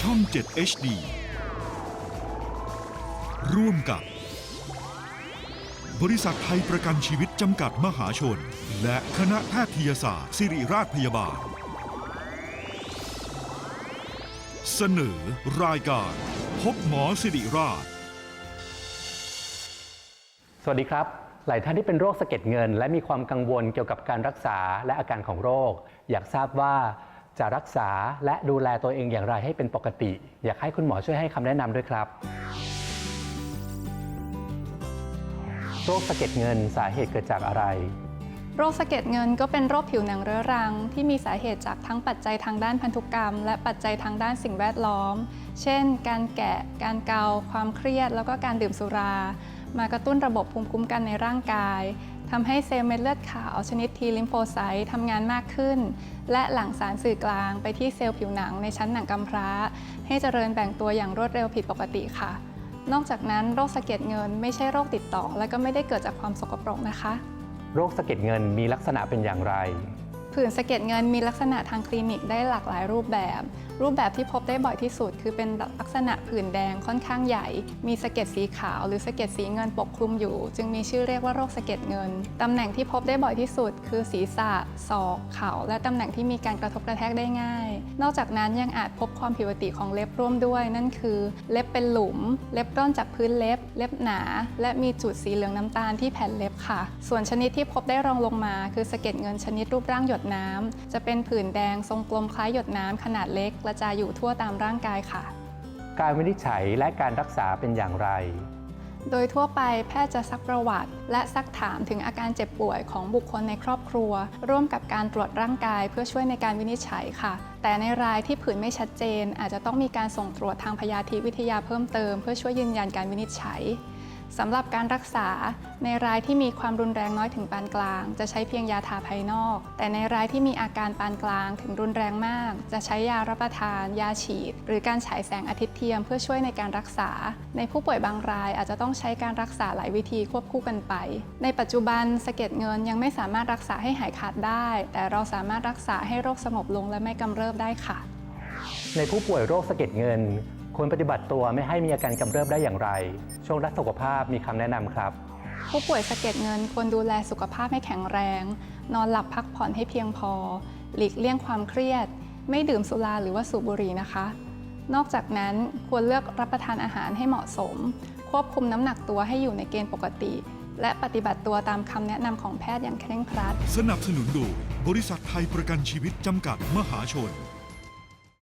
ช่อง 7 HD ร่วมกับ บริษัทไทยประกันชีวิตจำกัดมหาชน และคณะแพทยศาสตร์ ศิริราชพยาบาล เสนอรายการ พบหมอสิริราช สวัสดีครับ หลายท่านที่เป็นโรคสะเก็ดเงิน และมีความกังวลเกี่ยวกับการรักษาและอาการของโรค อยากทราบว่า จะรักษาและดูแลตัวเองอย่างไรให้เป็นปกติ อยากให้คุณหมอช่วยให้คำแนะนำด้วยครับโรคสะเก็ดเงินสาเหตุเกิดจากอะไร โรคสะเก็ดเงินก็เป็นโรคผิวหนังเรื้อรัง ที่มีสาเหตุจากทั้งปัจจัยทางด้านพันธุกรรม และปัจจัยทางด้านสิ่งแวดล้อม เช่น การแกะ การเกา ความเครียด แล้วก็การดื่มสุรา มากระตุ้นระบบภูมิคุ้มกันในร่างกาย ทำให้เซลล์เม็ดเลือดขาวชนิดทีลิมโฟไซต์ทำงานมากขึ้น และหลั่งสารสื่อกลางไปที่เซลล์ผิวหนังในชั้นหนังกำพร้า ให้เจริญแบ่งตัวอย่างรวดเร็วผิดปกติค่ะ นอกจากนั้นโรคสะเก็ดเงินไม่ใช่โรคติดต่อ และก็ไม่ได้เกิดจากความสกปรกนะคะ โรคสะเก็ดเงินมีลักษณะเป็นอย่างไร ผื่นสะเก็ดเงินมีลักษณะทางคลินิกได้หลากหลายรูปแบบ รูปแบบที่พบได้บ่อยที่สุด คือเป็นลักษณะผื่นแดงค่อนข้างใหญ่ มีสะเก็ดสีขาวหรือสะเก็ดสีเงินปกคลุมอยู่ จึงมีชื่อเรียกว่าโรคสะเก็ดเงิน ตำแหน่งที่พบได้บ่อยที่สุด คือศีรษะ ศอก เข่า และตำแหน่งที่มีการกระทบกระแทกได้ง่าย นอกจากนั้นยังอาจพบความผิดปกติของเล็บร่วมด้วย นั่นคือ เล็บเป็นหลุม เล็บร่อนจากพื้นเล็บ เล็บหนา และมีจุดสีเหลืองน้ำตาลที่แผ่นเล็บค่ะ ส่วนชนิดที่พบได้รองลงมา คือสะเก็ดเงินชนิดรูปร่างหยดน้ำจะเป็นผื่นแดงทรงกลมคล้ายหยดน้ำขนาดเล็กกระจายอยู่ทั่วตามร่างกายค่ะ การวินิจฉัยและการรักษาเป็นอย่างไร โดยทั่วไปแพทย์จะซักประวัติ และซักถามถึงอาการเจ็บป่วยของบุคคลในครอบครัว ร่วมกับการตรวจร่างกายเพื่อช่วยในการวินิจฉัยค่ะ แต่ในรายที่ผื่นไม่ชัดเจน อาจจะต้องมีการส่งตรวจทางพยาธิวิทยาเพิ่มเติม เพื่อช่วยยืนยันการวินิจฉัย สำหรับการรักษาในรายที่มีความรุนแรงน้อยถึงปานกลาง จะใช้เพียงยาทาภายนอก แต่ในรายที่มีอาการปานกลางถึงรุนแรงมาก จะใช้ยารับประทาน ยาฉีด หรือการฉายแสงอาทิตย์เทียมเพื่อช่วยในการรักษา ในผู้ป่วยบางรายอาจจะต้องใช้การรักษาหลายวิธีควบคู่กันไป ในปัจจุบันสะเก็ดเงินยังไม่สามารถรักษาให้หายขาดได้ แต่เราสามารถรักษาให้โรคสงบลงและไม่กำเริบได้ค่ะ ในผู้ป่วยโรคสะเก็ดเงิน ควรปฏิบัติตัวไม่ให้มีอาการกำเริบได้อย่างไร ช่วงรักสุขภาพมีคำแนะนำครับ ผู้ป่วยสะเก็ดเงินควรดูแลสุขภาพให้แข็งแรง นอนหลับพักผ่อนให้เพียงพอ หลีกเลี่ยงความเครียด ไม่ดื่มสุราหรือว่าสูบบุหรี่นะคะ นอกจากนั้นควรเลือกรับประทานอาหารให้เหมาะสม ควบคุมน้ำหนักตัวให้อยู่ในเกณฑ์ปกติ และปฏิบัติตัวตามคำแนะนำของแพทย์อย่างเคร่งครัด สนับสนุนโดยบริษัทไทยประกันชีวิตจำกัดมหาชน